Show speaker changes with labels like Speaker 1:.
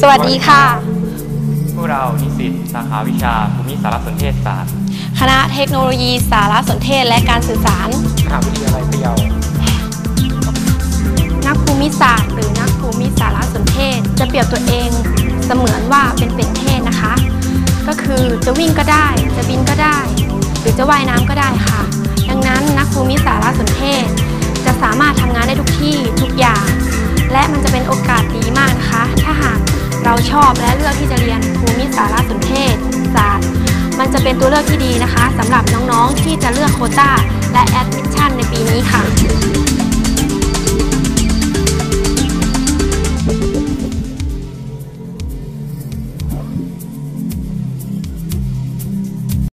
Speaker 1: สวัสดีค่ะ
Speaker 2: พวกเรานิสิตสาขาวิชาภูมิสารสนเทศศาสตร์
Speaker 1: คณะเทคโนโลยีสารสนเทศและการสื่อสาร
Speaker 2: มหาวิทยาลัยพะเยา
Speaker 1: นักภูมิศาสตร์ หรือนักภูมิสารสนเทศ จะเปรียบตัวเองเสมือนว่าเป็นเป็ดเทศนะคะ ก็คือจะวิ่งก็ได้ จะบินก็ได้ หรือจะว่ายน้ำก็ได้ค่ะ ดังนั้นนัก ชอบและเลือกที่จะเรียนภูมิสารสนเทศศาสตร์ มันจะเป็นตัวเลือกที่ดีนะคะสำหรับน้องๆที่จะเลือกโคต้าและแอดมิชชั่นในปีนี้ค่ะ